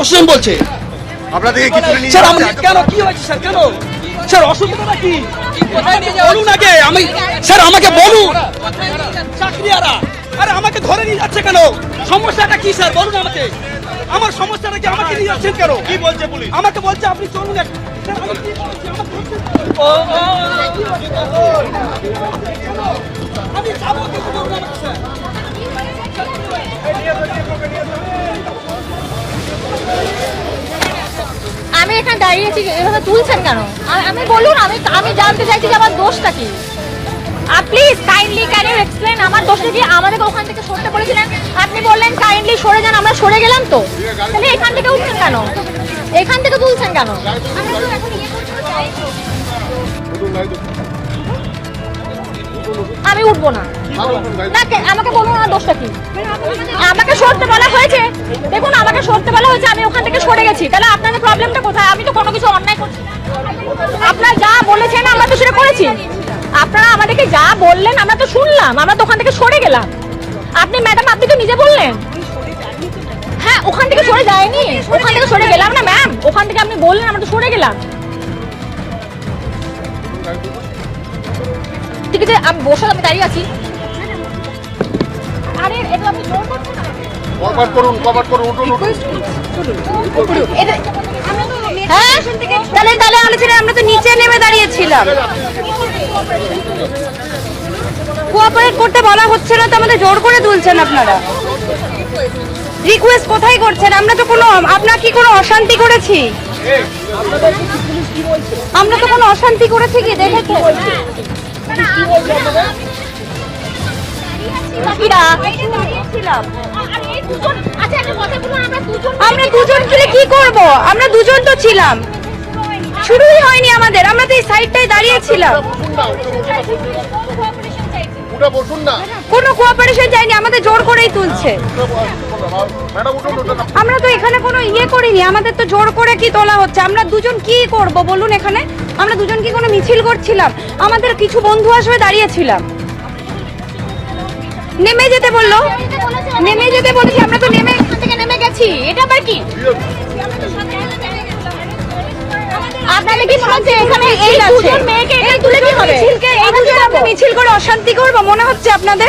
অসীম বলছে। আপনাদেরকে কিছু স্যার? আমি কেন? কি হয়েছে স্যার? কেন? স্যার অসুবিধাটা কি? বলুন আগে আমি স্যার আমাকে বলুন। চাকরিয়ারা আরে আমাকে ধরে নিয়ে যাচ্ছে কেন? সমস্যাটা কি স্যার? বলুন আমাকে। আমার সমস্যাটা কি? আমাকে নিয়ে যাচ্ছেন কেন? কি বলছে পুলিশ? আমাকে বলছে আপনি চলুন স্যার, আমি কি বলছি? আমাকে এখানে এভাবে তুলছেন কেন? আমি বলুন, আমি আমি জানতে চাইছি যে আমার দোষটা কি। Please kindly can you explain আমার দোষটা কি? আমাদেরকে ওখান থেকে সরতে আপনি বললেন কাইন্ডলি সরে যান, আমরা সরে গেলাম তো। তাহলে এখান থেকে উঠছেন কেন? এখান থেকে তুলছেন কেন। আমি উঠবো না। আমাকে বলুন আমার দোষটা কি। আমাকে সরতে বলা হয়েছে। দেখুন, আমাকে সরতে বলা হয়েছে, আমি ওখান থেকে সরে গেছি। তাহলে আপনাদের প্রবলেমটা কোথায় আমি তো কোনো কিছু অন্যায় করছি না। আপনারা যা বলেছেন আমরা তো সেটা করেছি। আপনারা আমাদেরকে যা বললেন আমরা তো শুনলাম আমরা তো ওখান থেকে সরে গেলাম। আপনি ম্যাডাম আপনি তো নিজে বললেন। হ্যাঁ ওখান থেকে সরে যায়নি। ওখান থেকে সরে গেলাম না ম্যাম। ওখান থেকে আপনি বললেন আমরা তো সরে গেলাম। ঠিক আছে আমি বসে আমি দাঁড়িয়ে আছি। আরে এটা আপনি জোর করছেন কভার করুন কভার করুন উঠুন উঠুন। হ্যাঁ তাহলে তাহলে আলোচনা আমরা তো নিচে নেমে দাঁড়িয়েছিলাম। কোঅপারেট করতে বলা হচ্ছে না, তো আমাদের জোর করে তুলছেন আপনারা। রিকোয়েস্ট কোথায় করছেন? আমরা তো কোনো আপনার কি কোনো অশান্তি করেছি? আমরা তো কোনো অশান্তি করেছি কি? দেখেছি বাকিরা আমরা দুজন মিলে কি করব আমরা দুজন তো ছিলাম শুরুই হয়নি আমাদের আমরা তো এই সাইডটাই দাঁড়িয়েছিলাম। কোনো কোঅপারেশন যায়নি আমাদের জোর করেই তুলছে। আমরা তো এখানে কোনো ইয়ে করিনি আমাদের তো জোর করে কি তোলা হচ্ছে? আমরা দুজন কি করব বলুন এখানে? আমরা দুজন কি কোনো মিছিল করছিলাম? আমাদের কিছু বন্ধু আসবে দাঁড়িয়েছিলাম। নেমে যেতে বলল। নেমে যেতে বলেছি আমরা তো নেমে এখান থেকে নেমে গেছি। এটা আবার কি? আপনাদের কি মনে হচ্ছে এখানে এই দুজন মেয়েকে এখানে তুলে কি হবে এই দুজন আমরা মিছিল করে অশান্তি করব মনে হচ্ছে আপনাদের?